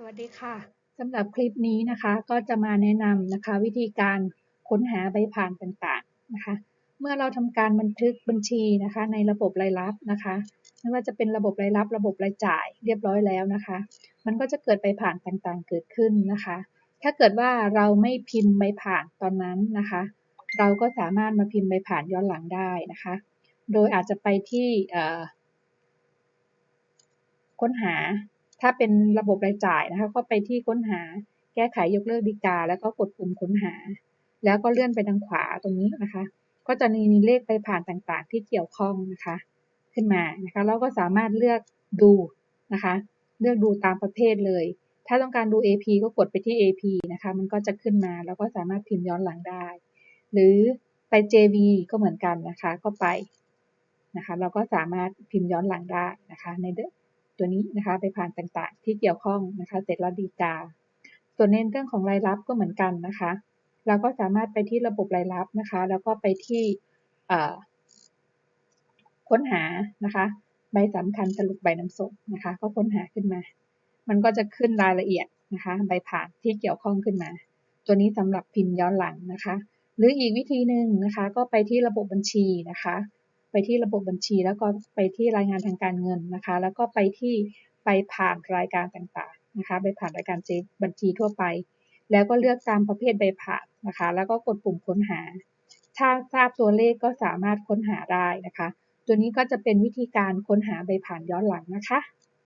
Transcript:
สวัสดีค่ะสำหรับคลิปนี้นะคะก็จะมาแนะนำนะคะ วิธีการค้นหาใบผ่านต่างๆนะคะ เมื่อเราทำการบันทึกบัญชีนะคะ ในระบบรายรับนะคะ ไม่ว่าจะเป็นระบบรายรับ ระบบรายจ่ายเรียบร้อยแล้วนะคะ มันก็จะเกิดใบผ่านต่างๆ เกิดขึ้นนะคะ ถ้าเกิดว่าเราไม่พิมพ์ใบผ่านตอนนั้นนะคะ เราก็สามารถมาพิมพ์ใบผ่านย้อนหลังได้นะคะ โดยอาจจะไปที่ค้นหา ถ้าเป็นระบบรายจ่ายนะคะก็ไปที่ค้นหาแก้ไขยกเลิกดีกา แล้วก็กดปุ่มค้นหา แล้วก็เลื่อนไปทางขวาตรงนี้นะคะ ก็จะมีเลขไปผ่านต่างๆ ที่เกี่ยวข้องนะคะ ขึ้นมานะคะเราก็สามารถเลือกดูนะคะ เลือกดูตามประเภทเลย ถ้าต้องการดู AP ก็กดไปที่ AP นะคะ มันก็จะขึ้นมาแล้วก็สามารถพิมพ์ย้อนหลังได้ หรือไป JV ก็เหมือนกันนะคะ ก็ไปนะคะ เราก็สามารถพิมพ์ย้อนหลังได้นะคะ ใน ตัวนี้นะคะ ไปผ่านต่างๆ ที่เกี่ยวข้องนะคะเสร็จแล้วดีกา ส่วนในเรื่องของรายรับก็เหมือนกันนะคะ เราก็สามารถไปที่ระบบรายรับนะคะ แล้วก็ไปที่ค้นหานะคะใบสำคัญสรุปใบนำส่งนะคะ ก็ค้นหาขึ้นมา มันก็จะขึ้นรายละเอียดนะคะ ใบผ่านที่เกี่ยวข้องขึ้นมา ตัวนี้สำหรับพิมพ์ย้อนหลังนะคะ หรืออีกวิธีหนึ่งนะคะ ก็ไปที่ระบบบัญชีนะคะ ไปที่ระบบบัญชี แล้วก็ไปที่รายงานทางการเงินนะคะ แล้วก็ไปที่ไปผ่านรายการต่างๆนะคะ ไปผ่านรายการเจบัญชีทั่วไป แล้วก็เลือกตามประเภทใบผ่านนะคะ แล้วก็กดปุ่มค้นหา ถ้าทราบตัวเลขก็สามารถค้นหาได้นะคะ ตัวนี้ก็จะเป็นวิธีการค้นหาใบผ่านย้อนหลังนะคะ